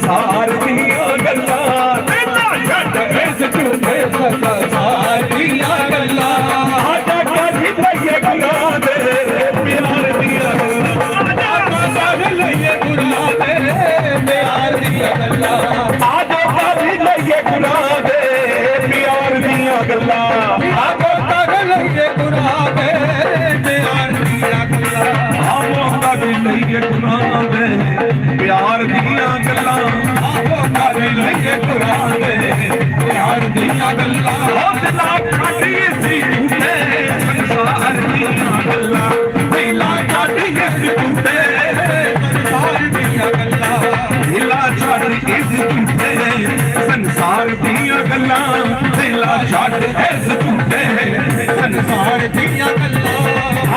ساريءَ گڏ ساريا ਸੰਸਾਰ ਦੀਆਂ ਗੱਲਾਂ ਦਿਲਾਂ ਖਾਟੀ ਸੀ ਝੂਠੇ ਸੰਸਾਰ ਦੀਆਂ ਗੱਲਾਂ ਦਿਲਾ ਛੱਡ ਇਸ ਝੂਠੇ ਸੰਸਾਰ ਦੀਆਂ ਗੱਲਾਂ।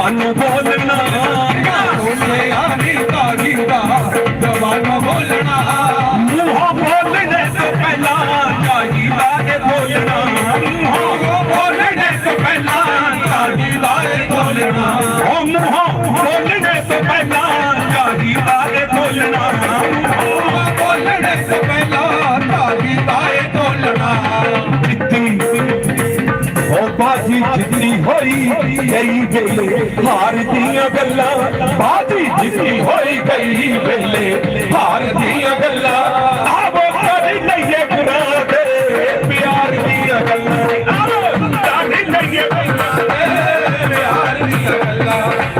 ਜ਼ੁਬਾਨੋਂ ਬੋਲਣਾ ਸੋਚੇ ਆਨੀ ਤਾਗੀਦਾ ਜ਼ਬਾਨੋਂ ਬੋਲਣਾ। ਮੂੰਹੋਂ ਬੋਲਣੇ ਤੋਂ ਪਹਿਲਾਂ ਚਾਹੀਦਾ ਇਹ ਬੋਲਣਾ। ਮੂੰਹੋਂ ਬੋਲਣੇ ਤੋਂ ਪਹਿਲਾਂ ਚਾਹੀਦਾ ਇਹ ਬੋਲਣਾ। ਉਹ ਮੂੰਹੋਂ ਬੋਲਣੇ ਤੋਂ ਪਹਿਲਾਂ ਚਾਹੀਦਾ ਇਹ ਬੋਲਣਾ। ਬੋਲਣੇ ਤੋਂ ਪਹਿਲਾਂ ਬਾਜੀ ਜਿੱਤੀ ਹੋਈ ਗਈ ਵੇਲੇ ਹਾਰ ਦੀਆਂ ਗੱਲਾਂ ਬਾਜੀ ਜਿੱਤੀ ਹੋਈ ਗਈ ਵੇਲੇ ਹਾਰ ਦੀਆਂ ਗੱਲਾਂ ਆਵੋ ਕਰ ਲਈਏ ਗੁਨਾਹ ਦੇ ਪਿਆਰ ਦੀਆਂ ਗੱਲਾਂ ਆਵੋ ਕਰ ਲਈਏ ਗੁਨਾਹ ਦੇ ਪਿਆਰ ਦੀਆਂ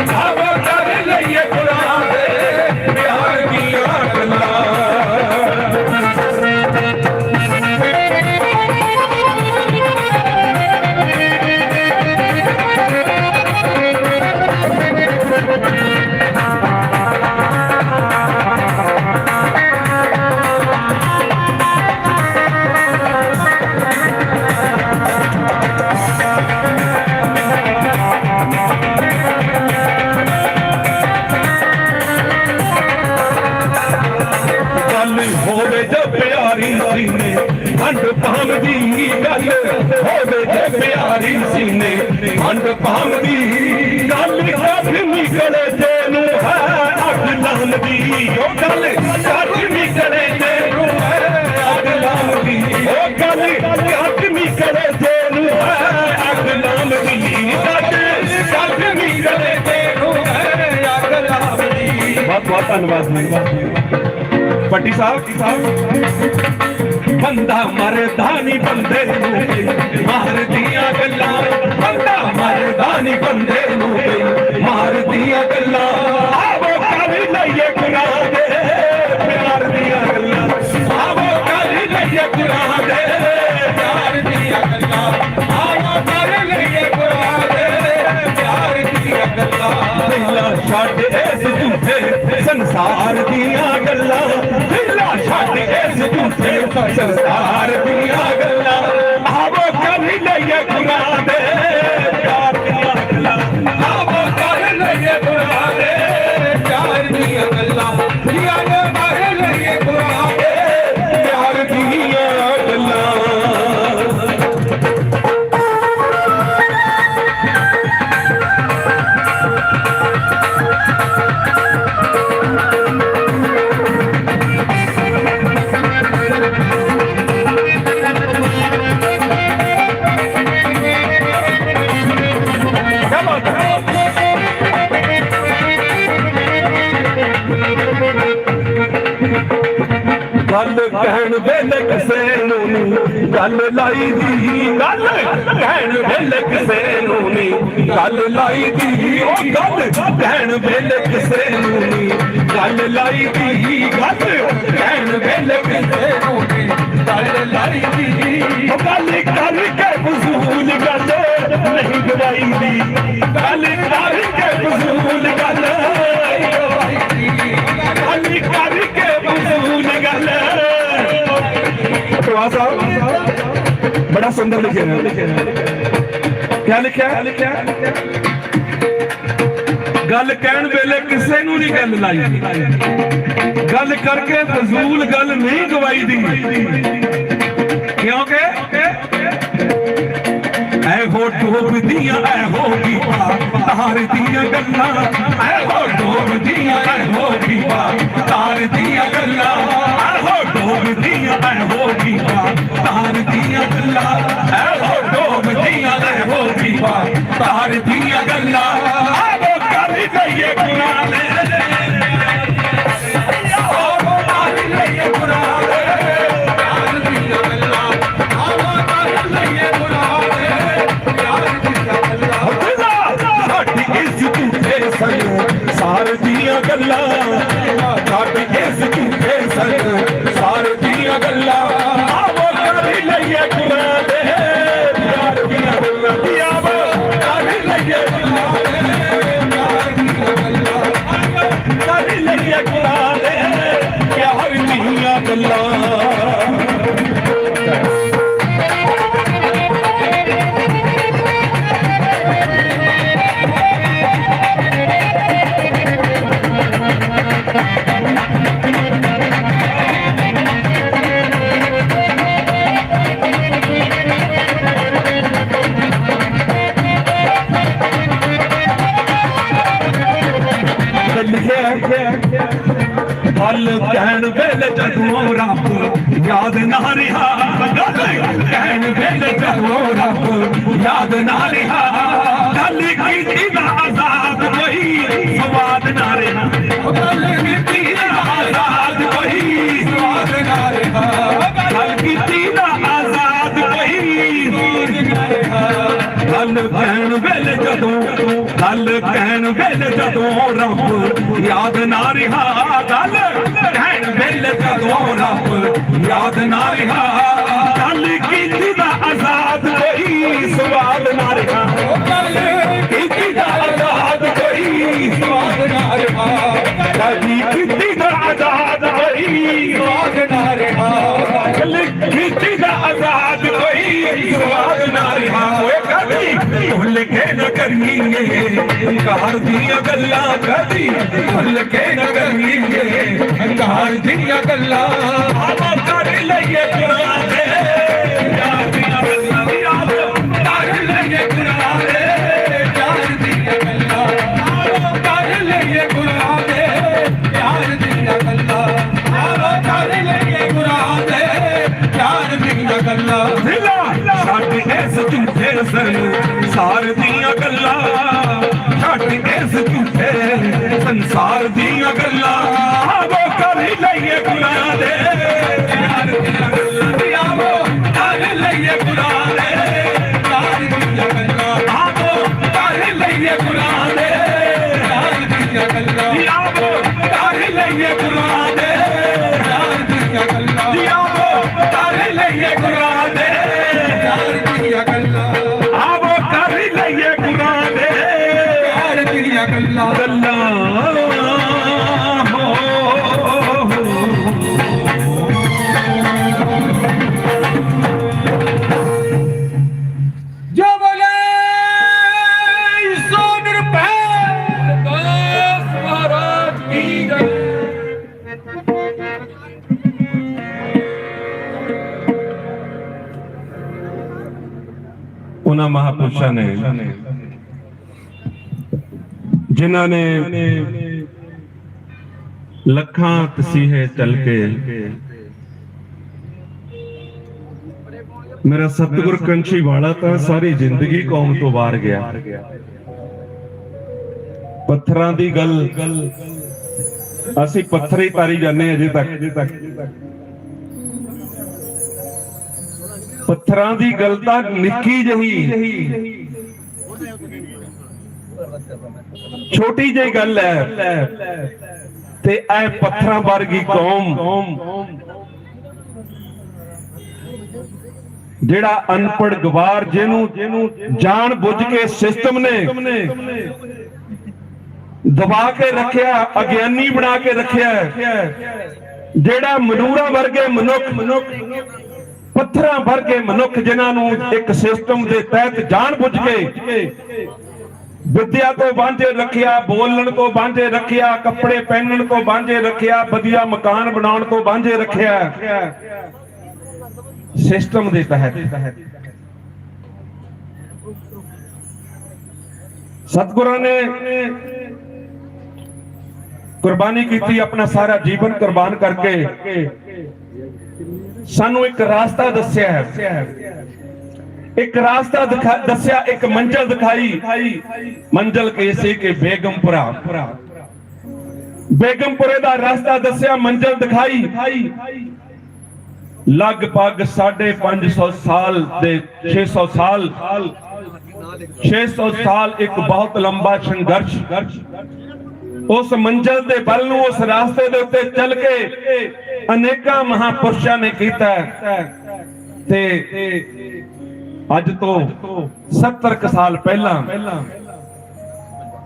ਹੰਡ ਭਾਂਗ ਗੱਲ ਕੱਢ ਨਿਕਲੇ ਤੈਨੂੰ ਹੈ, ਅੱਗ ਲਾਉਣ ਉਹ ਗੱਲ ਕੱਢ ਨਿਕਲੇ ਤੈਨੂੰ ਹੈ, ਅੱਗ ਲਾਉਣ ਉਹ ਗੱਲ ਕੱਢ ਨਿਕਲੇ ਤੈਨੂੰ ਹੈ, ਅੱਗ ਲਾਉਣ ਕੱਢ ਕੱਢ ਨਿਕਲੇ ਤੈਨੂੰ ਹੈ, ਅੱਗ ਲਾਉਣ ਬਹੁਤ ਬਹੁਤ ਧੰਨਵਾਦ ਜੀ। ਪੱਟੀ ਸਾਹਿਬ, ਬੰਦਾ ਮਰਦਾ ਨਹੀਂ ਬੰਦੇ ਨੂੰ, ਮਾਰਦੀਆਂ ਗੱਲਾਂ। ਬੰਦਾ ਮਰਦਾ ਨਹੀਂ ਬੰਦੇ ਨੂੰ ਮਾਰਦੀਆਂ ਗੱਲਾਂ। ਆਵੋ ਕਰ ਲਈਏ ਗੁਨਾਹ ਦੇ ਪਿਆਰ ਦੀਆਂ ਗੱਲਾਂ। ਆਵੋ ਕਰ ਲਈਏ ਗੁਨਾਹ ਦੇ ਪਿਆਰ ਦੀਆਂ ਗੱਲਾਂ। ਆਵਾ ਕਰ ਲਈਏ ਗੁਰੂ ਦੇ ਪਿਆਰ ਦੀਆਂ ਗੱਲਾਂ। ਹਿੱਲਾ ਛੱਡ ਇਸ ਝੂਠੇ ਸੰਸਾਰ ਦੀਆਂ ਗੱਲਾਂ। ਹਿੱਲਾ ਛੱਡ ਇਸ ਝੂਠੇ ਸੰਸਾਰ ਦੀਆਂ ਗੱਲਾਂ। ਆਵੋ ਕਰ ਲਈਏ ਗੁਨਾਹ ਦੇ ਕਿਸੇ ਨੂੰ ਨਹੀਂ ਗੱਲ ਲਾਈ ਦੀ ਗੱਲ ਕਹਿਣ ਵੇਲੇ ਕਿਸੇ ਨੂੰ ਨਹੀਂ ਗੱਲ ਲਾਈ ਦੀ ਉਹ ਗੱਲ ਕਹਿਣ ਵੇਲੇ ਕਿਸੇ ਨੂੰ ਨਹੀਂ ਗੱਲ ਲਾਈ ਦੀ ਗੱਲ ਕਹਿਣ ਵੇਲੇ ਕਿਸੇ ਨੂੰ ਨਹੀਂ ਗੱਲ ਲਾਈ ਦੀ ਉਹ ਗੱਲ ਕਰਕੇ ਫਜ਼ੂਲ ਗੱਲ ਨਹੀਂ ਗਵਾਈ ਦੀ, ਗੱਲ ਕਰਕੇ ਫਜ਼ੂਲ ਗੱਲ ਨਹੀਂ ਗਵਾਈ ਦੀ, ਗੱਲ ਕਰਕੇ ਫਜ਼ੂਲ ਗੱਲ ਸਾਹਿਬ ਬੜਾ ਸੁੰਦਰ ਲਿਖਿਆ ਹੈ ਕਿਆ ਲਿਖਿਆ? ਲਿਖਿਆ ਗੱਲ ਕਹਿਣ ਵੇਲੇ ਕਿਸੇ ਨੂੰ ਨਹੀਂ ਗੱਲ ਲਾਈ। ਗੱਲ ਕਰਕੇ ਫਜ਼ੂਲ ਗੱਲ ਨਹੀਂ ਗਵਾਈ ਦੀ। ਕਿਉਂਕਿ ਐ ਹੋ ਡੋਬਦੀਆਂ ਐ ਹੋ ਗੀਤਾ, ਤਾਰ ਦੀਆਂ ਗੱਲਾਂ। ਐ ਹੋ ਡੋਬਦੀਆਂ ਐ ਹੋ ਗੀਤਾ, ਤਾਰ ਦੀਆਂ ਗੱਲਾਂ। ਐ ਹੋ ਡੋਬਦੀਆਂ ਐ ਹੋ ਗੀਤਾ ਤਾਰ ਦੀਆਂ ਗੱਲਾਂ। ਐ ਹੋ ਡੋਬਦੀਆਂ ਐ ਹੋ ਗੀਤਾ ਤਾਰ ਦੀਆਂ ਗੱਲਾਂ। ਐ ਹੋ ਕਰ ਗਈਏ ਕੁਰਾਨੇ। ਆਹੋ ਮਾਰ ਲਈਏ ਕੁਰਾਨੇ। ਇਸ ਝੂਠੇ ਸਾਨੂੰ ਸਾਰ। ਦੀਆਂ ਗੱਲਾਂ। ਸਾਡੀ ਇਸ ਝੂਠੇ ਸਨ ਕਰ ਲਈਏ ਹੱਲ ਕਹਿਣ ਵੇਲੇ ਜਦੋਂ ਰੱਬ ਯਾਦ ਨਾ ਰਿਹਾ ਕਹਿਣ ਵੇਲੇ ਜਦੋਂ ਰੱਬ ਯਾਦ ਨਾ ਰਿਹਾ। ਗੱਲ ਕੀਤੀ ਦਾ ਆਜ਼ਾਦ ਕੋਈ ਸਵਾਦ ਨਾ ਰਿਹਾ। ਗੱਲ ਕੀਤੀ ਜਦੋਂ ਗੱਲ ਕਹਿਣ ਵੇਲੇ ਜਦੋਂ ਰੱਬ ਯਾਦ ਨਾ ਰਿਹਾ ਗੱਲ ਕਹਿਣ ਵੇਲੇ ਜਦੋਂ ਰੱਬ ਯਾਦ ਨਾ ਰਿਹਾ ਗੱਲ ਕੀਤੀ ਦਾ ਆਜ਼ਾਦ ਕੋਈ ਸਵਾਦ ਨਾ ਰਿਹਾ। ਗੱਲ ਕੀਤੀ ਦਾ ਆਜ਼ਾਦ ਕੋਈ ਸਵਾਦ ਨਾ ਰਿਹਾ। ਗੱਲ ਕੀਤੀ ਦਾ ਆਜ਼ਾਦ ਕੋਈ ਸਵਾਦ ਨਾ ਰਿਹਾ। ਗੱਲ ਕੀਤੀ ਦਾ ਆਜ਼ਾਦ ਕੋਈ ਸਵਾਦ ਕਰੀਏ ਕਾਰ ਦੀਆਂ ਗੱਲਾਂ ਕਦੀ ਭੁੱਲ ਕੇ ਨਾ ਕਰੀਏ। ਕਾਰ ਦੀਆਂ ਗੱਲਾਂ ਆਵਾ ਕਰ ਲਈਏ ਕੁਰਾਨ ਦੇ ਯਾਰ ਦੀਆਂ ਗੱਲਾਂ ਕਰ ਲਈਏ ਕੁਰਾਨ ਦੇ ਯਾਰ ਦੀਆਂ ਗੱਲਾਂ ਆਵਾ ਕਰ ਲਈਏ ਕੁਰਾਨ ਦੇ ਯਾਰ ਦੀਆਂ ਗੱਲਾਂ ਆਵਾ ਕਰ ਲਈਏ ਕੁਰਾਨ ਦੇ ਯਾਰ ਦੀਆਂ ਗੱਲਾਂ ਝੂਠੇ ਸੰਸਾਰ ਦੀਆਂ ਗੱਲਾਂ। ਛੱਡ ਇਸ ਝੂਠੇ ਸੰਸਾਰ ਦੀਆਂ ਗੱਲਾਂ। ਆਵੋ ਕਰ ਲਈਏ ਗੁਨਾਹ ਦੇ। ਯਾਰ ਦੀਆਂ ਗੱਲਾਂ ਦੀ ਆਵੋ ਕਰ ਲਈਏ ਗੁਨਾਹ ਦੇ। ਯਾਰ ਦੀਆਂ ਗੱਲਾਂ ਆਵੋ ਕਰ ਲਈਏ ਗੁਨਾਹ ਦੇ। ਯਾਰ ਦੀਆਂ ਗੱਲਾਂ ਆਵੋ ਕਰ ਲਈਏ ਮਹਾਪੁਰਸ਼ਾਂ ਨੇ। ਜਿਨ੍ਹਾਂ ਨੇ ਲੱਖਾਂ ਤਸੀਹੇ ਚੱਲ ਕੇ ਮੇਰਾ ਸਤਿਗੁਰ ਕੰਛੀ ਵਾਲਾ ਤਾਂ ਸਾਰੀ ਜ਼ਿੰਦਗੀ ਕੌਮ ਤੋਂ ਬਾਹਰ ਗਿਆ। ਪੱਥਰਾਂ ਦੀ ਗੱਲ ਅਸੀਂ ਪੱਥਰ ਹੀ ਤਾਰੀ ਜਾਂਦੇ ਹਾਂ ਅਜੇ ਤੱਕ। ਪੱਥਰਾਂ ਦੀ ਗੱਲ ਤਾਂ ਨਿੱਕੀ ਜਹੀ। ਛੋਟੀ ਜਿਹੀ ਗੱਲ ਹੈ। ਤੇ ਐ ਪੱਥਰਾਂ ਵਰਗੀ ਕੌਮ। ਜਿਹੜਾ ਅਨਪੜ ਗਵਾਰ ਜਿਹਨੂੰ ਜਿਹਨੂੰ ਜਾਣ ਬੁੱਝ ਕੇ ਸਿਸਟਮ ਨੇ ਦਬਾ ਕੇ ਰੱਖਿਆ, ਅਗਿਆਨੀ ਬਣਾ ਕੇ ਰੱਖਿਆ, ਜਿਹੜਾ ਮਨੂਰਾ ਵਰਗੇ ਮਨੁੱਖ ਮਨੁੱਖ ਪੱਥਰਾਂ ਵਰਗੇ ਮਨੁੱਖ ਜਿਨ੍ਹਾਂ ਨੂੰ ਇੱਕ ਸਿਸਟਮ ਦੇ ਤਹਿਤ ਜਾਣ ਬੁੱਝ ਕੇ ਵਿਦਿਆ ਤੋਂ ਵਾਂਝੇ ਰੱਖਿਆ, ਬੋਲਣ ਤੋਂ ਵਾਂਝੇ ਰੱਖਿਆ, ਕੱਪੜੇ ਪਹਿਨਣ ਤੋਂ ਵਾਂਝੇ ਰੱਖਿਆ, ਵਧੀਆ ਮਕਾਨ ਬਣਾਉਣ ਤੋਂ ਵਾਂਝੇ ਰੱਖਿਆ ਸਿਸਟਮ ਦੇ ਤਹਿਤ। ਸਤਿਗੁਰਾਂ ਨੇ ਕੁਰਬਾਨੀ ਕੀਤੀ ਆਪਣਾ ਸਾਰਾ ਜੀਵਨ ਕੁਰਬਾਨ ਕਰਕੇ। ਸਾਨੂੰ ਇੱਕ ਰਾਸਤਾ ਦੱਸਿਆ ਹੈ। ਇੱਕ ਰਾਸਤਾ ਦੱਸਿਆ, ਇੱਕ ਮੰਜ਼ਲ ਦਿਖਾਈ। ਮੰਜ਼ਲ ਕੈਸੇ ਕਿ ਬੇਗਮਪੁਰਾ। ਬੇਗਮਪੁਰੇ ਦਾ ਰਸਤਾ ਦੱਸਿਆ, ਮੰਜ਼ਲ ਦਿਖਾਈ। ਲਗਭਗ 550 ਸਾਲ ਦੇ 600 ਸਾਲ 600 ਸਾਲ ਇੱਕ ਬਹੁਤ ਲੰਬਾ ਸੰਘਰਸ਼। ਉਸ ਮੰਜ਼ਲ ਦੇ ਬਲ ਨੂੰ ਉਸ ਰਾਸਤੇ ਦੇ ਉੱਤੇ ਚੱਲ ਕੇ ਅਨੇਕਾਂ ਮਹਾਪੁਰਸ਼ਾਂ ਨੇ ਕੀਤਾ ਤੇ ਅੱਜ ਤੋਂ 70 ਸਾਲ ਪਹਿਲਾਂ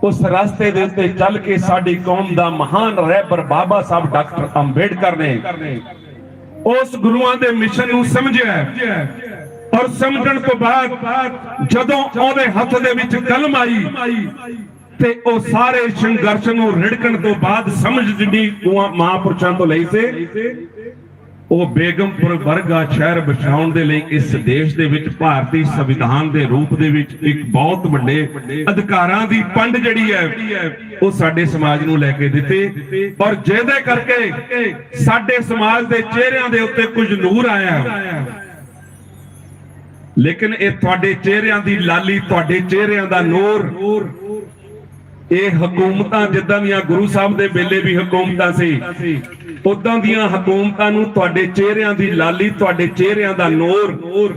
ਉਸ ਰਸਤੇ ਦੇ ਉੱਤੇ ਚੱਲ ਕੇ ਸਾਡੀ ਕੌਮ ਦਾ ਮਹਾਨ ਰਹਿਬਰ ਬਾਬਾ ਸਾਹਿਬ ਡਾਕਟਰ ਅੰਬੇਡਕਰ ਨੇ ਉਸ ਗੁਰੂਆਂ ਦੇ ਮਿਸ਼ਨ ਨੂੰ ਸਮਝਿਆ ਔਰ ਸਮਝਣ ਤੋਂ ਬਾਅਦ ਜਦੋਂ ਉਹਦੇ ਹੱਥ ਦੇ ਵਿੱਚ ਕਲਮ ਆਈ ਤੇ ਉਹ ਸਾਰੇ ਸੰਘਰਸ਼ ਨੂੰ ਰਿੜਕਣ ਤੋਂ ਬਾਅਦ ਸਮਝ ਜਿੰਨੀ ਮਹਾਂਪੁਰਸ਼ਾਂ ਤੋਂ ਲਈ ਸੀ। ਉਹ ਬੇਗਮਪੁਰ ਵਰਗਾ ਸ਼ਹਿਰ ਬਚਾਉਣ ਦੇ ਲਈ ਇਸ ਦੇਸ਼ ਦੇ ਵਿੱਚ, ਭਾਰਤੀ ਸੰਵਿਧਾਨ ਦੇ ਰੂਪ ਦੇ ਵਿੱਚ ਇੱਕ ਬਹੁਤ ਵੱਡੇ ਅਧਿਕਾਰਾਂ ਦੀ ਪੰਡ ਜਿਹੜੀ ਹੈ, ਉਹ ਸਾਡੇ ਸਮਾਜ ਨੂੰ ਲੈ ਕੇ ਦਿੱਤੀ। ਔਰ ਜਿਹਦੇ ਕਰਕੇ ਸਾਡੇ ਸਮਾਜ ਦੇ ਚਿਹਰਿਆਂ ਦੇ ਉੱਤੇ ਕੁਝ ਨੂਰ ਆਇਆ ਲੇਕਿਨ ਇਹ ਤੁਹਾਡੇ ਚਿਹਰਿਆਂ ਦੀ ਲਾਲੀ, ਤੁਹਾਡੇ ਚਿਹਰਿਆਂ ਦਾ ਨੂਰ ਇਹ ਹਕੂਮਤਾਂ ਜਿੱਦਾਂ ਦੀਆਂ ਗੁਰੂ ਸਾਹਿਬ ਦੇ ਵੇਲੇ ਵੀ ਹਕੂਮਤਾਂ ਸੀ, ਉਦਾਂ ਦੀਆਂ ਹਕੂਮਤਾਂ ਨੂੰ ਤੁਹਾਡੇ ਚਿਹਰਿਆਂ ਦੀ ਲਾਲੀ, ਤੁਹਾਡੇ ਚਿਹਰਿਆਂ ਦਾ ਨੂਰ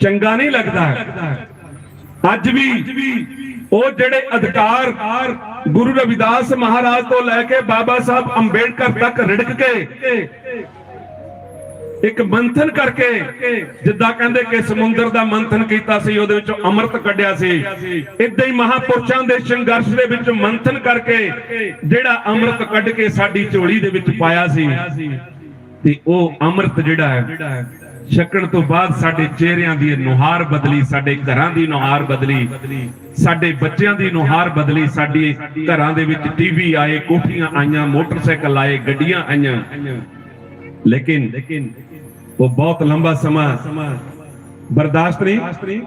ਚੰਗਾ ਨਹੀਂ ਲੱਗਦਾ। ਅੱਜ ਵੀ ਉਹ ਜਿਹੜੇ ਅਧਿਕਾਰ ਗੁਰੂ ਰਵਿਦਾਸ ਮਹਾਰਾਜ ਤੋਂ ਲੈ ਕੇ ਬਾਬਾ ਸਾਹਿਬ ਅੰਬੇਡਕਰ ਤੱਕ ਰਿੜਕ ਕੇ ਇੱਕ ਮੰਥਨ ਕਰਕੇ ਜਿੱਦਾਂ ਕਹਿੰਦੇ ਕਿ ਸਮੁੰਦਰ ਦਾ ਮੰਥਨ ਕੀਤਾ ਸੀ, ਉਹਦੇ ਵਿੱਚੋਂ ਅੰਮ੍ਰਿਤ ਕੱਢਿਆ ਸੀ। ਇਦਾਂ ਹੀ ਮਹਾਪੁਰਸ਼ਾਂ ਦੇ ਸੰਘਰਸ਼ ਦੇ ਵਿੱਚ ਮੰਥਨ ਕਰਕੇ ਜਿਹੜਾ ਅੰਮ੍ਰਿਤ ਕੱਢ ਕੇ ਸਾਡੀ ਝੋਲੀ ਦੇ ਵਿੱਚ ਪਾਇਆ ਸੀ, ਤੇ ਉਹ ਅੰਮ੍ਰਿਤ ਜਿਹੜਾ ਹੈ, ਛਕਣ ਤੋਂ ਬਾਅਦ ਸਾਡੇ ਚਿਹਰਿਆਂ ਦੀ ਨੁਹਾਰ ਬਦਲੀ, ਸਾਡੇ ਘਰਾਂ ਦੀ ਨੁਹਾਰ ਬਦਲੀ, ਸਾਡੇ ਬੱਚਿਆਂ ਦੀ ਨੁਹਾਰ ਬਦਲੀ, ਸਾਡੀ ਘਰਾਂ ਦੇ ਵਿੱਚ ਟੀਵੀ ਆਏ, ਕੋਠੀਆਂ ਆਈਆਂ, ਮੋਟਰਸਾਈਕਲ ਆਏ, ਗੱਡੀਆਂ ਆਈਆਂ। ਲੇਕਿਨ ਉਹ ਬਹੁਤ ਲੰਬਾ ਸਮਾਂ ਬਰਦਾਸ਼ਤ ਨਹੀਂ।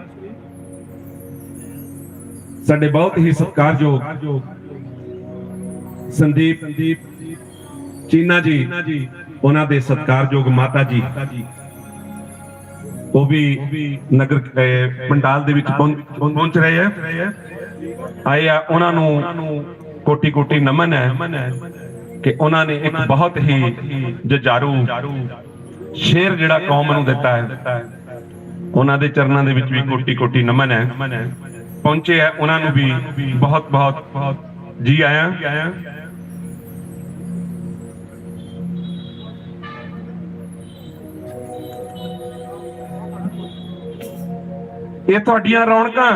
ਸਾਡੇ ਬਹੁਤ ਹੀ ਸਤਿਕਾਰਯੋਗ ਸੰਦੀਪ, ਚੀਨਾ ਜੀ, ਉਹਨਾਂ ਦੇ ਸਤਿਕਾਰਯੋਗ ਮਾਤਾ ਜੀ। ਉਹ ਵੀ ਨਗਰ ਪੰਡਾਲ ਦੇ ਵਿੱਚ ਪਹੁੰਚ ਪਹੁੰਚ ਰਹੇ ਹੈ ਆਏ ਆ, ਉਹਨਾਂ ਨੂੰ ਕੋਟੀ ਕੋਟੀ ਨਮਨ ਹੈ ਕਿ ਉਹਨਾਂ ਨੇ ਇੱਕ ਬਹੁਤ ਹੀ ਜਜਾਰੂ ਸ਼ੇਰ ਜਿਹੜਾ ਕੌਮ ਨੂੰ ਦਿੱਤਾ ਹੈ, ਉਹਨਾਂ ਦੇ ਚਰਨਾਂ ਦੇ ਵਿੱਚ ਵੀ ਕੋਟੀ ਕੋਟੀ ਨਮਨ ਹੈ। ਪਹੁੰਚੇ ਹੈ, ਉਹਨਾਂ ਨੂੰ ਵੀ ਬਹੁਤ ਬਹੁਤ ਜੀ ਆਇਆਂ। ਇਹ ਤੁਹਾਡੀਆਂ ਰੌਣਕਾਂ।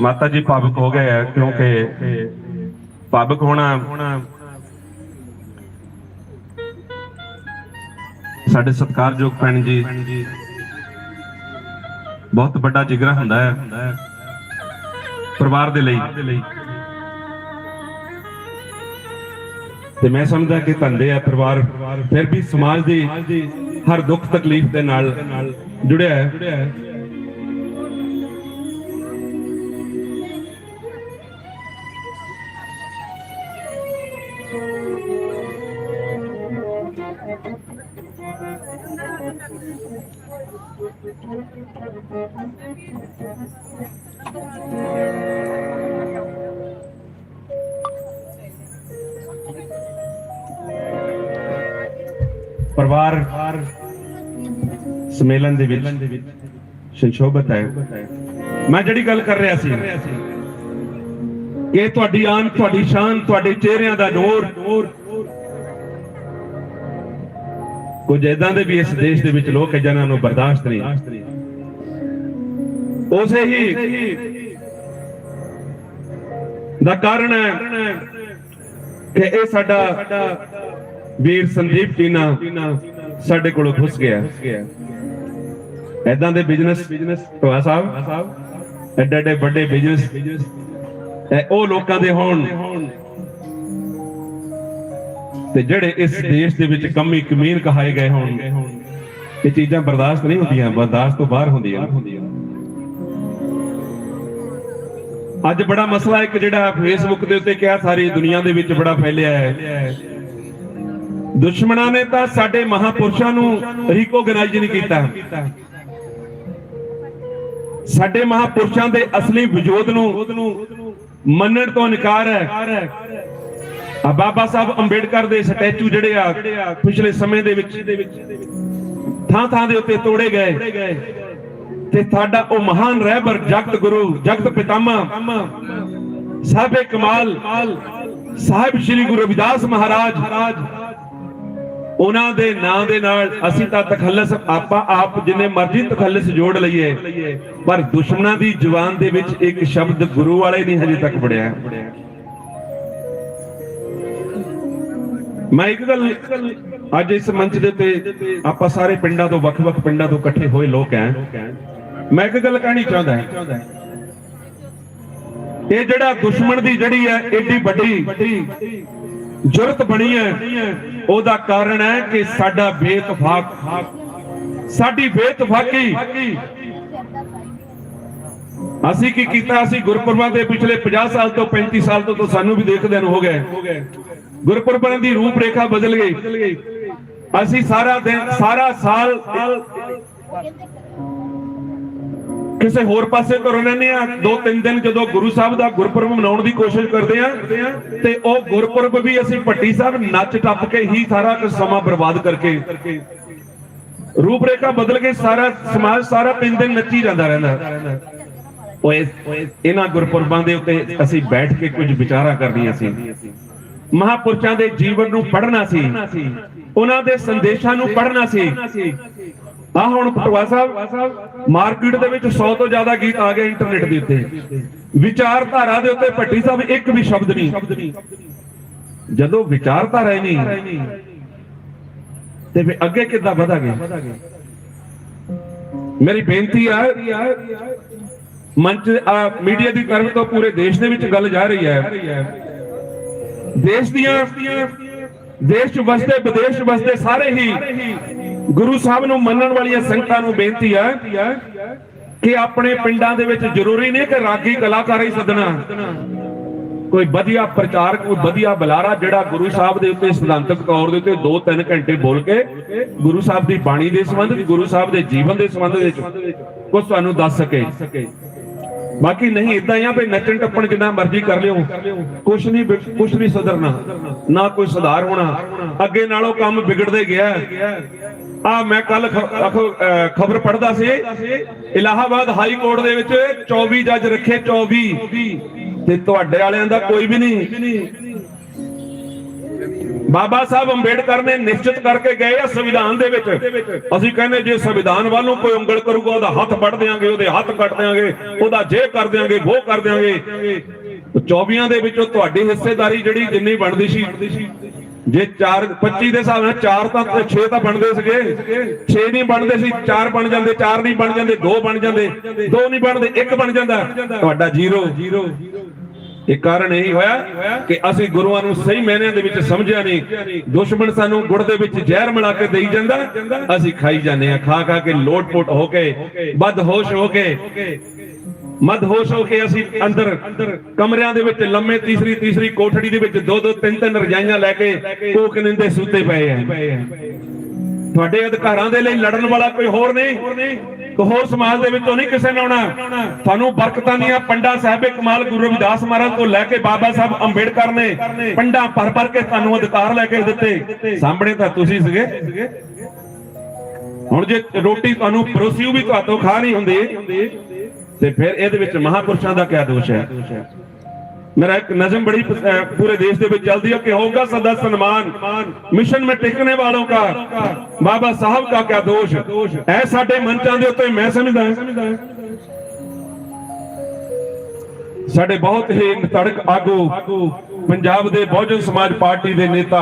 ਮਾਤਾ ਜੀ ਭਾਵੁਕ ਹੋ ਗਏ ਹੈ, ਕਿਉਂਕਿ ਭਾਵੁਕ ਹੋਣਾ। ਸਾਡੇ ਸਤਿਕਾਰਯੋਗ ਭੈਣ ਜੀ, ਬਹੁਤ ਵੱਡਾ ਜਿਗਰਾ ਹੁੰਦਾ ਹੈ ਪਰਿਵਾਰ ਦੇ ਲਈ। ਤੇ ਮੈਂ ਸਮਝਦਾ ਕਿ ਧੰਦੇ ਆ ਪਰਿਵਾਰ, ਫਿਰ ਵੀ ਸਮਾਜ ਦੀ ਹਰ ਦੁੱਖ ਤਕਲੀਫ ਦੇ ਨਾਲ ਜੁੜਿਆ ਹੈ। ਪਰਿਵਾਰ ਸਮੇਲਨ ਦੇ ਵਿੱਚ ਸੰਸ਼ੋਭਤ ਹੈ। ਮੈਂ ਜਿਹੜੀ ਗੱਲ ਕਰ ਰਿਹਾ ਸੀ, ਇਹ ਤੁਹਾਡੀ ਆਨ, ਤੁਹਾਡੀ ਸ਼ਾਨ, ਤੁਹਾਡੇ ਚਿਹਰਿਆਂ ਦਾ ਨੂਰ। ਕੁਝ ਇਦਾਂ ਦੇ ਵੀ ਇਸ ਦੇਸ਼ ਦੇ ਵਿੱਚ ਲੋਕ ਹੈ ਜਿਨ੍ਹਾਂ ਨੂੰ ਬਰਦਾਸ਼ਤ ਨਹੀਂ। ਉਸੇ ਹੀ ਦਾ ਕਾਰਨ ਹੈ ਕਿ ਇਹ ਸਾਡਾ ਵੀਰ ਸੰਦੀਪ ਟੀਨਾ ਸਾਡੇ ਕੋਲ ਘੁਸ ਗਿਆ। ਐਦਾਂ ਦੇ ਬਿਜ਼ਨਸ ਟੋਆ ਸਾਹਿਬ, ਐਡੇ ਐਡੇ ਵੱਡੇ ਬਿਜ਼ਨਸ ਉਹ ਲੋਕਾਂ ਦੇ ਹੋਣ। ਤੇ ਜਿਹੜੇ ਇਸ ਦੇਸ਼ ਦੇ ਵਿੱਚ ਕਮੀ ਕਮੀਨ ਕਹਾਏ ਗਏ ਹੋਣ, ਇਹ ਚੀਜ਼ਾਂ ਬਰਦਾਸ਼ਤ ਨਹੀਂ ਹੁੰਦੀਆਂ, ਬਰਦਾਸ਼ਤ ਤੋਂ ਬਾਹਰ ਹੁੰਦੀਆਂ ਅੱਜ ਬੜਾ ਮਸਲਾ ਇੱਕ ਜਿਹੜਾ ਫੇਸਬੁੱਕ ਦੇ ਉੱਤੇ ਕਿਹਾ ਸਾਰੀ ਦੁਨੀਆ ਦੇ ਵਿੱਚ ਬੜਾ ਫੈਲਿਆ ਹੈ। ਦੁਸ਼ਮਣਾਂ ਨੇ ਤਾਂ ਸਾਡੇ ਮਹਾਪੁਰਸ਼ਾਂ ਨੂੰ ਰਿਕੋਗਨਾਈਜ਼ ਨਹੀਂ ਕੀਤਾ। ਸਾਡੇ ਮਹਾਪੁਰਸ਼ਾਂ ਦੇ ਅਸਲੀ ਵਜੂਦ ਨੂੰ ਮੰਨਣ ਤੋਂ ਇਨਕਾਰ ਹੈ। ਆ ਬਾਬਾ ਸਾਹਿਬ ਅੰਬੇਡਕਰ ਦੇ ਸਟੈਚੂ ਜਿਹੜੇ ਆ, ਪਿਛਲੇ ਸਮੇਂ ਦੇ ਵਿੱਚ ਥਾਂ ਥਾਂ ਦੇ ਉੱਤੇ ਤੋੜੇ ਗਏ। ਤੇ ਸਾਡਾ ਉਹ ਮਹਾਨ ਰਹਿਬਰ ਜਗਤ ਗੁਰੂ, ਜਗਤ ਪਿਤਾਮਾ ਸਾਹਿਬੇ ਕਮਾਲ, ਸਾਹਿਬ ਸ੍ਰੀ ਗੁਰੂ ਰਵਿਦਾਸ ਮਹਾਰਾਜ ਉਹਨਾਂ ਦੇ ਨਾਂ ਦੇ ਨਾਲ ਅਸੀਂ ਤਾਂ ਤਖੱਲਸ ਆਪਾਂ ਆਪ ਜਿੰਨੇ ਮਰਜ਼ੀ ਤਖੱਲਸ ਜੋੜ ਲਈਏ, ਪਰ ਦੁਸ਼ਮਣਾਂ ਦੀ ਜ਼ੁਬਾਨ ਦੇ ਵਿੱਚ ਇੱਕ ਸ਼ਬਦ ਗੁਰੂ ਵਾਲੇ ਨਹੀਂ ਹਜੇ ਤੱਕ ਪੜਿਆ ਮੈਂ ਇੱਕ ਗੱਲ ਅੱਜ ਇਸ ਮੰਚ ਦੇ ਉੱਤੇ ਆਪਾਂ ਸਾਰੇ ਪਿੰਡਾਂ ਤੋਂ, ਵੱਖ-ਵੱਖ ਪਿੰਡਾਂ ਤੋਂ ਇਕੱਠੇ ਹੋਏ ਲੋਕ ਹੈ ਮੈਂ ਇੱਕ ਗੱਲ ਕਹਿਣੀ ਚਾਹੁੰਦਾ ਇਹ ਜਿਹੜਾ ਦੁਸ਼ਮਣ ਦੀ ਜਿਹੜੀ ਹੈ ਏਡੀ ਵੱਡੀ ਜ਼ਰੂਰਤ ਬਣੀ ਹੈ, ਉਹਦਾ ਕਾਰਨ ਹੈ ਕਿ ਸਾਡਾ ਬੇਤਫਾਕ ਸਾਡੀ ਬੇਤਫਾਕੀ ਅਸੀਂ ਕੀ ਕੀਤਾ? ਅਸੀਂ ਗੁਰਪੁਰਬਾਂ ਦੇ ਪਿਛਲੇ 50 ਸਾਲ ਤੋਂ 35 ਸਾਲ ਤੋਂ ਸਾਨੂੰ ਵੀ ਦੇਖਦੇ ਨੂੰ ਹੋ ਗਏ। ਗੁਰਪੁਰਬਾਂ ਦੀ ਰੂਪ ਰੇਖਾ ਬਦਲ ਗਈ। ਅਸੀਂ ਸਾਰਾ ਦਿਨ, ਸਾਰਾ ਸਾਲ ਕਿਸੇ ਹੋਰ ਪਾਸੇ ਤੋਂ ਰਹਿੰਦੇ ਆ। ਦੋ ਤਿੰਨ ਦਿਨ ਜਦੋਂ ਗੁਰੂ ਸਾਹਿਬ ਦਾ ਗੁਰਪੁਰਬ ਮਨਾਉਣ ਦੀ ਕੋਸ਼ਿਸ਼ ਕਰਦੇ ਆ, ਤੇ ਉਹ ਗੁਰਪੁਰਬ ਵੀ ਅਸੀਂ ਭੱਟੀ ਸਾਹਿਬ ਨੱਚ ਟੱਪ ਕੇ ਹੀ ਸਾਰਾ ਸਮਾਂ ਬਰਬਾਦ ਕਰਕੇ ਰੂਪ ਬਦਲ ਕੇ ਸਾਰਾ ਸਮਾਜ, ਸਾਰਾ ਤਿੰਨ ਦਿਨ ਨੱਚੀ ਜਾਂਦਾ ਰਹਿੰਦਾ। ਓਏ, ਇਹਨਾਂ ਗੁਰਪੁਰਬਾਂ ਦੇ ਉੱਤੇ ਅਸੀਂ ਬੈਠ ਕੇ ਕੁਝ ਵਿਚਾਰਾਂ ਕਰਨੀਆਂ ਸੀ। ਮਹਾਪੁਰਸ਼ਾਂ ਦੇ ਜੀਵਨ ਨੂੰ ਪੜ੍ਹਨਾ ਸੀ। ਉਹਨਾਂ ਦੇ ਸੰਦੇਸ਼ਾਂ ਨੂੰ ਪੜ੍ਹਨਾ ਸੀ। ਆ ਹੁਣ ਭਟਵਾ ਸਾਹਿਬ, ਮਾਰਕੀਟ ਦੇ ਵਿੱਚ 100 ਤੋਂ ਜ਼ਿਆਦਾ ਗੀਤ ਆ ਗਏ ਇੰਟਰਨੈਟ ਦੇ ਉੱਤੇ। ਵਿਚਾਰਧਾਰਾ ਦੇ ਉੱਤੇ ਭੱਟੀ ਸਾਹਿਬ ਇੱਕ ਵੀ ਸ਼ਬਦ ਨਹੀਂ। ਜਦੋਂ ਵਿਚਾਰਧਾਰਾ ਹੀ ਨਹੀਂ, ਤੇ ਫਿਰ ਅੱਗੇ ਕਿੱਦਾਂ ਵਧਾਂਗੇ? ਮੇਰੀ ਬੇਨਤੀ ਆ, ਮੰਚ ਮੀਡੀਆ ਦੀ ਕਰਮ ਤੋਂ ਪੂਰੇ ਦੇਸ਼ ਦੇ ਵਿੱਚ ਗੱਲ ਜਾ ਰਹੀ ਹੈ। ਦੇਸ਼ ਦੀਆਂ, ਦੇਸ਼ ਵਸਦੇ ਵਿਦੇਸ਼ ਵਸਦੇ ਸਾਰੇ ਹੀ ਗੁਰੂ ਸਾਹਿਬ ਨੂੰ ਮੰਨਣ ਵਾਲੀਆਂ ਸੰਗਤਾਂ ਨੂੰ ਬੇਨਤੀ ਹੈ ਕਿ ਆਪਣੇ ਪਿੰਡਾਂ ਦੇ ਵਿੱਚ ਜ਼ਰੂਰੀ ਨਹੀਂ ਕਿ ਰਾਗੀ ਕਲਾਕਾਰ ਹੀ ਸੱਦਣਾ। ਕੋਈ ਵਧੀਆ ਪ੍ਰਚਾਰਕ, ਕੋਈ ਵਧੀਆ ਬੁਲਾਰਾ ਜਿਹੜਾ ਗੁਰੂ ਸਾਹਿਬ ਦੇ ਉੱਤੇ ਸਿਧਾਂਤਕ ਤੌਰ ਦੇ ਉੱਤੇ 2-3 ਘੰਟੇ ਬੋਲ ਕੇ ਗੁਰੂ ਸਾਹਿਬ ਦੀ ਬਾਣੀ ਦੇ ਸੰਬੰਧ ਗੁਰੂ ਸਾਹਿਬ ਦੇ ਜੀਵਨ ਦੇ ਸੰਬੰਧ ਵਿੱਚ ਕੁਝ ਤੁਹਾਨੂੰ ਦੱਸ ਸਕੇ। ਬਾਕੀ ਨਹੀਂ ਇਦਾਂ ਆ ਵੀ ਨੱਚਣ ਟੱਪਣ ਜਿੰਨਾ ਮਰਜ਼ੀ ਕਰ ਲਿਓ। ਕੁਛ ਨਹੀਂ ਕੁਛ ਨਹੀਂ ਸੁਧਰਨਾ। ਨਾ ਕੋਈ ਸੁਧਾਰ ਹੋਣਾ। ਅੱਗੇ ਨਾਲੋਂ ਕੰਮ ਵਿਗੜਦੇ ਗਿਆ। ਆ ਮੈਂ ਕੱਲ ਖਬਰ ਪੜਦਾ ਸੀ। ਇਲਾਹਾਬਾਦ ਹਾਈ ਕੋਰਟ ਦੇ ਵਿੱਚ 24 ਜੱਜ ਰੱਖੇ 24 ਤੇ ਤੁਹਾਡੇ ਵਾਲਿਆਂ ਦਾ ਕੋਈ ਵੀ ਨਹੀਂ। ਬਾਬਾ ਸਾਹਿਬ ਅੰਬੇਡਕਰ ਨੇ ਨਿਸ਼ਚਿਤ ਕਰਕੇ ਗਏ ਆ ਸੰਵਿਧਾਨ ਦੇ ਵਿੱਚ। ਅਸੀਂ ਕਹਿੰਦੇ ਜੇ ਸੰਵਿਧਾਨ ਵੱਲੋਂ ਕੋਈ ਉਂਗਲ ਕਰੂਗਾ, ਉਹਦਾ ਹੱਥ ਵੱਢ ਦੇਾਂਗੇ ਉਹਦੇ ਹੱਥ ਕੱਟ ਦੇਾਂਗੇ ਉਹਦਾ ਜੇ ਕਰ ਦੇਾਂਗੇ ਉਹ ਕਰ ਦੇਾਂਗੇ 24ਾਂ ਦੇ ਵਿੱਚੋਂ ਤੁਹਾਡੀ ਹਿੱਸੇਦਾਰੀ ਜਿਹੜੀ ਜਿੰਨੀ ਬਣਦੀ ਸੀ ਜੇ 4 25 ਦੇ ਹਿਸਾਬ ਨਾਲ 4 ਤਾਂ 6 ਤਾਂ ਬਣਦੇ ਸੀਗੇ। 6 ਨਹੀਂ ਬਣਦੇ ਸੀ 4 ਬਣ ਜਾਂਦੇ 4 ਨਹੀਂ ਬਣ ਜਾਂਦੇ 2 ਬਣ ਜਾਂਦੇ 2 ਨਹੀਂ ਬਣਦੇ 1 ਬਣ ਜਾਂਦਾ। ਤੁਹਾਡਾ 0 ਇਹ ਕਾਰਨ ਇਹੀ ਹੋਇਆ ਕਿ ਅਸੀਂ ਗੁਰੂਆਂ ਨੂੰ ਸਹੀ ਮਾਇਨਿਆਂ ਦੇ ਵਿੱਚ ਸਮਝਿਆ ਨਹੀਂ। ਦੁਸ਼ਮਣ ਸਾਨੂੰ ਗੁੜ ਦੇ ਵਿੱਚ ਜ਼ਹਿਰ ਮਿਲਾ ਕੇ ਦੇਈ ਜਾਂਦਾ। ਅਸੀਂ ਖਾਈ ਜਾਂਦੇ ਆ ਖਾ ਖਾ ਕੇ ਲੋਟ-ਪੋਟ ਹੋ ਕੇ, ਬਦਹੋਸ਼ ਹੋ ਕੇ। ਮਦਹੋਸ਼ ਹੋ ਕੇ ਅਸੀਂ ਅੰਦਰ ਕਮਰਿਆਂ ਦੇ ਵਿੱਚ ਲੰਮੇ ਤੀਸਰੀ ਤੀਸਰੀ ਕੋਠੜੀ ਦੇ ਵਿੱਚ ਦੋ ਦੋ, ਤਿੰਨ ਤਿੰਨ ਰਜਾਈਆਂ ਲੈ ਕੇ ਕੋਕ ਨਿੰਦੇ ਸੁੱਤੇ ਪਏ ਆ। ਤੁਹਾਡੇ ਅਧਿਕਾਰਾਂ ਦੇ ਲਈ ਲੜਨ ਵਾਲਾ ਕੋਈ ਹੋਰ ਨਹੀਂ। ਹੋਰ ਸਮਾਜ ਦੇ ਵਿੱਚੋਂ ਨਹੀਂ ਕਿਸੇ ਨੇ ਆਉਣਾ। ਤੁਹਾਨੂੰ ਬਰਕਤਾਂ ਦੀਆਂ ਪੰਡਾ ਸਾਹਿਬੇ ਕਮਾਲ ਗੁਰੂ ਰਵਿਦਾਸ ਮਹਾਰਾਜ ਤੋਂ ਲੈ ਕੇ ਬਾਬਾ ਸਾਹਿਬ ਅੰਬੇਡਕਰ ਨੇ ਪੰਡਾ ਭਰ ਭਰ ਕੇ ਤੁਹਾਨੂੰ ਅਧਿਕਾਰ ਲੈ ਕੇ ਦਿੱਤੇ। ਸਾਹਮਣੇ ਤਾਂ ਤੁਸੀਂ ਸੀਗੇ। ਹੁਣ ਜੇ ਰੋਟੀ ਤੁਹਾਨੂੰ ਪਰੋਸੀ ਵੀ ਤੁਹਾਤੋਂ ਖਾ ਨਹੀਂ ਹੁੰਦੀ ਤੇ ਫਿਰ ਇਹਦੇ ਵਿੱਚ ਮਹਾਪੁਰਸ਼ਾਂ ਦਾ ਕਿਆ ਦੋਸ਼ ਹੈ? ਮੇਰਾ ਇੱਕ ਨਜ਼ਮ ਬੜੀ ਪੂਰੇ ਦੇਸ਼ ਦੇ ਵਿੱਚ ਚੱਲਦੀ ਹੈ ਕਿ ਹੋਊਗਾ ਸਦਾ ਸਨਮਾਨ। ਮਿਸ਼ਨ ਮੇ ਟਿਕਨੇ ਵਾਲੋਂ ਦਾ ਬਾਬਾ ਸਾਹਿਬ ਦਾ ਕਿਆ ਦੋਸ਼? ਐ ਸਾਡੇ ਮੰਚਾਂ ਦੇ ਉੱਤੇ ਮੈਂ ਸਮਝਦਾ ਸਾਡੇ ਬਹੁਤ ਹੀ ਤੜਕ ਆਗੂ ਪੰਜਾਬ ਦੇ ਬਹੁਜਨ ਸਮਾਜ ਪਾਰਟੀ ਦੇ ਨੇਤਾ,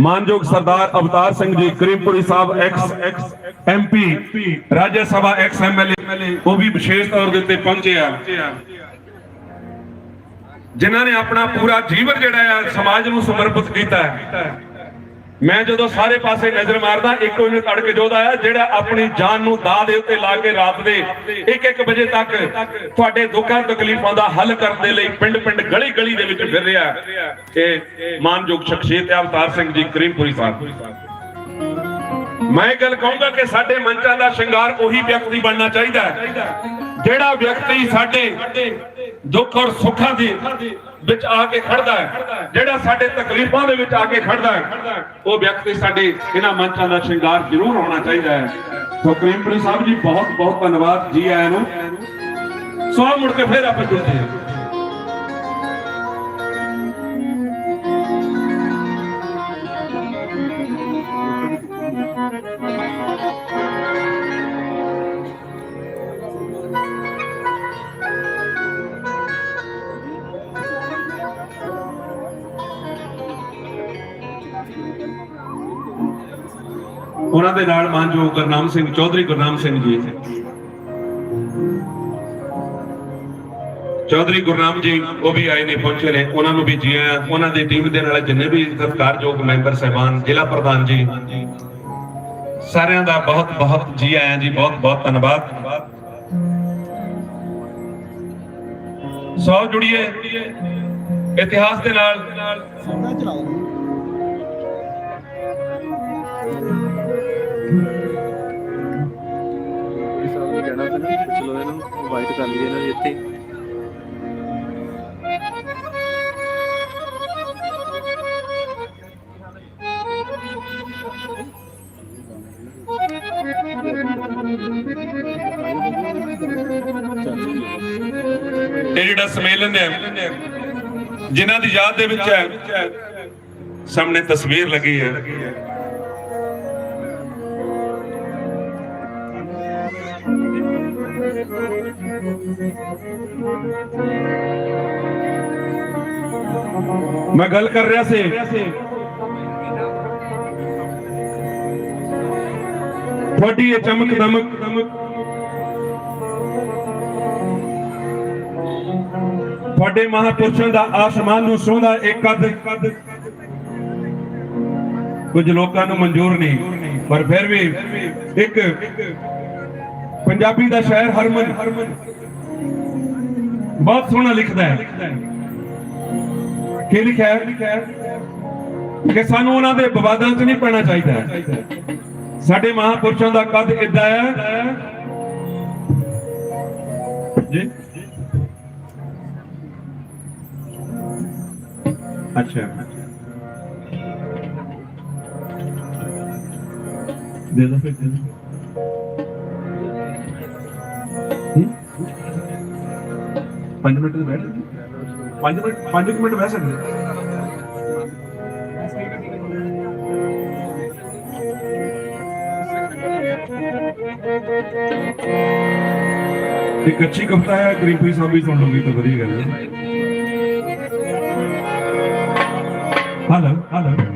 ਮਾਨਯੋਗ Sardar Avtar Singh ji, Karimpuri Sahib ex ex MP Raj Sabha ex MLA ਉਹ ਵੀ ਵਿਸ਼ੇਸ਼ ਤੌਰ ਦੇ ਉੱਤੇ ਪਹੁੰਚੇ ਆ। ਜਿਨ੍ਹਾਂ ਨੇ ਆਪਣਾ ਪੂਰਾ ਜੀਵਨ ਜਿਹੜਾ ਆ, ਸਮਾਜ ਨੂੰ ਸਮਰਪਿਤ ਕੀਤਾ ਹੈ। ਮੈਂ ਜਦੋਂ ਸਾਰੇ ਪਾਸੇ ਨਜ਼ਰ ਮਾਰਦਾ, ਇੱਕ ਉਹਨੇ ਤੜਕ ਜੋਦਾ ਆ ਜਿਹੜਾ ਆਪਣੀ ਜਾਨ ਨੂੰ ਦਾਅ ਦੇ ਉੱਤੇ ਲਾ ਕੇ ਰਾਤ ਦੇ 1-1 ਵਜੇ ਤੱਕ ਤੁਹਾਡੇ ਦੁੱਖਾਂ ਤਕਲੀਫਾਂ ਦਾ ਹੱਲ ਕਰਨ ਦੇ ਲਈ ਪਿੰਡ-ਪਿੰਡ, ਗਲੀ-ਗਲੀ ਦੇ ਵਿੱਚ ਫਿਰ ਰਿਹਾ। ਇਹ ਮਾਨਯੋਗ ਸ਼ਖਸੀਅਤ ਹੈ ਅਵਤਾਰ ਸਿੰਘ ਜੀ, ਕਰੀਮਪੁਰੀ ਸਾਹਿਬ। ਮੈਂ ਇਹ ਗੱਲ ਕਹੂੰਗਾ ਕਿ ਸਾਡੇ ਮੰਚਾਂ ਦਾ ਸ਼ਿੰਗਾਰ ਉਹੀ ਵਿਅਕਤੀ ਬਣਨਾ ਚਾਹੀਦਾ ਹੈ, ਜਿਹੜਾ ਵਿਅਕਤੀ ਸਾਡੇ ਦੁੱਖ ਔਰ ਸੁੱਖਾਂ ਦੀ ਵਿੱਚ ਆ ਕੇ ਖੜਦਾ ਹੈ। ਜਿਹੜਾ ਸਾਡੇ ਤਕਲੀਫਾਂ ਦੇ ਵਿੱਚ ਆ ਕੇ ਖੜਦਾ ਹੈ, ਉਹ ਵਿਅਕਤੀ ਸਾਡੇ ਇਹਨਾਂ ਮੰਚਾਂ ਦਾ ਸ਼ਿੰਗਾਰ ਜ਼ਰੂਰ ਹੋਣਾ ਚਾਹੀਦਾ ਹੈ। ਸੋ ਕਰੀਮਪੁਰੀ ਸਾਹਿਬ ਜੀ ਬਹੁਤ ਬਹੁਤ ਧੰਨਵਾਦ ਜੀ ਆਇਆਂ ਨੂੰ। ਸੋ ਮੁੜ ਕੇ ਫਿਰ ਆਪਾਂ ਜੁੜਦੇ ਹਾਂ। ਉਹਨਾਂ ਦੇ ਨਾਲ ਮਾਨਯੋਗ ਗੁਰਨਾਮ ਸਿੰਘ ਚੌਧਰੀ ਗੁਰਨਾਮ ਸਿੰਘ ਜੀ। ਚੌਧਰੀ ਗੁਰਨਾਮ ਜੀ, ਉਹ ਵੀ ਆਏ ਨੇ, ਪਹੁੰਚੇ ਨੇ। ਉਹਨਾਂ ਨੂੰ ਵੀ ਜੀ ਆਇਆਂ। ਉਹਨਾਂ ਦੀ ਟੀਮ ਦੇ ਨਾਲ ਜਿੰਨੇ ਵੀ ਸਤਿਕਾਰਯੋਗ ਮੈਂਬਰ ਸਹਿਬਾਨ, ਜ਼ਿਲ੍ਹਾ ਪ੍ਰਧਾਨ ਜੀ, ਸਾਰਿਆਂ ਦਾ ਬਹੁਤ ਬਹੁਤ ਜੀ ਆਇਆਂ ਜੀ, ਬਹੁਤ ਬਹੁਤ ਧੰਨਵਾਦ। ਸੌ ਜੁੜੀਏ। ਇਤਿਹਾਸ ਦੇ ਨਾਲ ਇਸ ਸਾਲ ਚਲੋ ਇਹਨਾਂ ਨੂੰ ਵਾਈਟ ਕਰ ਲਈਏ ਇਹਨਾਂ ਦੀ ਇੱਥੇ। ਇਹ ਜਿਹੜਾ ਸੰਮੇਲਨ ਹੈ, ਜਿਨ੍ਹਾਂ ਦੀ ਯਾਦ ਦੇ ਵਿੱਚ ਹੈ, ਸਾਹਮਣੇ ਤਸਵੀਰ ਲੱਗੀ ਹੈ। ਮੈਂ ਗੱਲ ਕਰ ਰਿਹਾ ਸੀ। ਤੁਹਾਡੀ ਇਹ ਚਮਕ ਦਮਕ ਤੁਹਾਡੇ ਮਹਾਪੁਰਸ਼ਾਂ ਦਾ ਆਸਮਾਨ ਨੂੰ ਸੋਹਣਾ ਇੱਕ ਕਦ। ਕੁਝ ਲੋਕਾਂ ਨੂੰ ਮਨਜ਼ੂਰ ਨਹੀਂ, ਪਰ ਫਿਰ ਵੀ ਇੱਕ ਪੰਜਾਬੀ ਦਾ ਸ਼ਾਇਰ ਹਰਮਨ। ਬਹੁਤ ਸੋਹਣਾ ਲਿਖਦਾ ਹੈ। ਕੀ ਲਿਖਿਆ ਕਿ ਸਾਨੂੰ ਉਹਨਾਂ ਦੇ ਵਿਵਾਦਾਂ 'ਚ ਨਹੀਂ ਪੈਣਾ ਚਾਹੀਦਾ ਸਾਡੇ ਮਹਾਪੁਰਸ਼ਾਂ ਦਾ ਕੱਦ ਇਦਾਂ ਹੈ। ਜੀ। ਅੱਛਾ। ਦੇ ਦੋ ਫਿਰ, ਦੇ ਦੋ 5 ਮਿੰਟ ਦੇ ਬੈਠ 5 ਮਿੰਟ 5 ਮਿੰਟ ਬੈਠ ਸਕਦੇ। ਤੇ ਕੱਚੀ ਕਵਤਾ ਹੈ ਗਰੀਬੀ ਸਾਹਿਬ ਵੀ ਸੁਣ ਲਓਗੇ ਤਾਂ ਵਧੀਆ ਗੱਲ ਹੈ। Hello hello